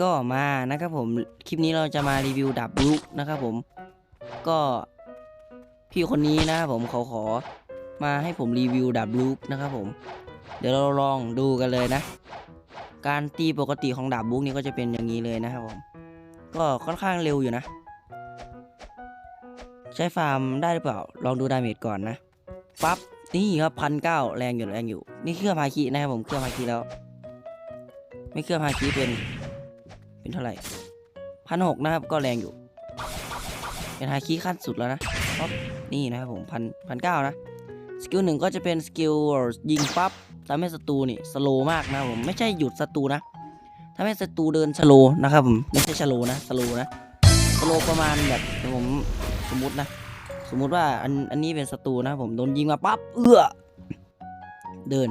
ก็มานะครับผมคลิปนี้เราจะมารีวิวดาบลุกนะครับผม ก็พี่คนนี้นะครับผมเขาขอมาให้ผมรีวิวดาบลุกนะครับผม เดี๋ยวเราลองดูกันเลยนะ การตีปกติของดาบบุกนี่ก็จะเป็นอย่างนี้เลยนะครับผม ก็ค่อนข้างเร็วอยู่นะ ใช้ฟาร์มได้หรือเปล่า ลองดูดาเมจก่อนนะปั๊บนี่ครับพันเก้าแรงอยู่แรงอยู่ นี่เครื่องฮาคินะครับผมเครื่องฮาคิแล้ว ไม่เครื่องฮาคิเป็น เป็นเท่าไหร่พันหกนะครับก็แรงอยู่ เป็นฮาคิขั้นสุดแล้วนะปั๊บนี่นะครับผมพันพันเก้านะ สกิลหนึ่งก็จะเป็นสกิลยิงปั๊บทำให้ศัตรูนี่สโลมากนะผมไม่ใช่หยุดศัตรูนะทำให้ศัตรูเดินสโลนะครับผมไม่ใช่ชโลนะสโลนะสโลประมาณแบบผมสมมตินะ สมมุติว่าอันอันนี้เป็นศัตรูนะผมโดนยิงมาปั๊บเอื้อเดิน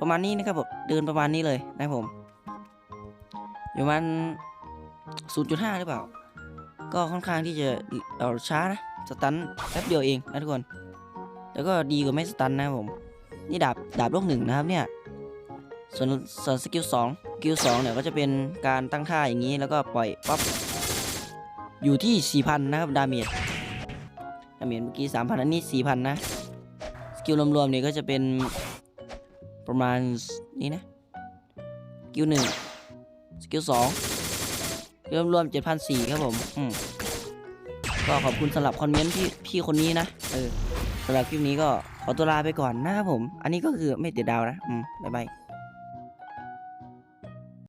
ประมาณนี้นะครับผมเดินประมาณนี้เลยนะผม อยู่มัน0.5 หรือเปล่า ก็ค่อนข้างที่จะเอาช้านะสตันแป๊บเดียวเองนะทุกคน แล้วก็ดีกว่าไม่สตันนะผม นี่ดาบดาบโลกหนึ่งนะครับเนี่ยส่วนส่วนสกิลสองสกิลสองเนี่ยก็จะเป็นการตั้งท่าอย่างนี้แล้วก็ปล่อยปั๊บอยู่ที่ 4,000 นะครับดาเมจดาเมจเมื่อกี้ 3,000 อันนี้ 4,000 นะ สกิลรวมๆเนี่ยก็จะเป็น ประมาณนี้นะสกิลหนึ่งสกิลสองรวมรวมเจ็ดพันสี่ครับผมอืมก็ขอบคุณสำหรับคอมเมนต์พี่พี่คนนี้นะเออสำหรับคลิปนี้ก็ขอตัวลาไปก่อนนะครับผม อันนี้ก็คือไม่ติดดาวนะ อืมบ๊ายบาย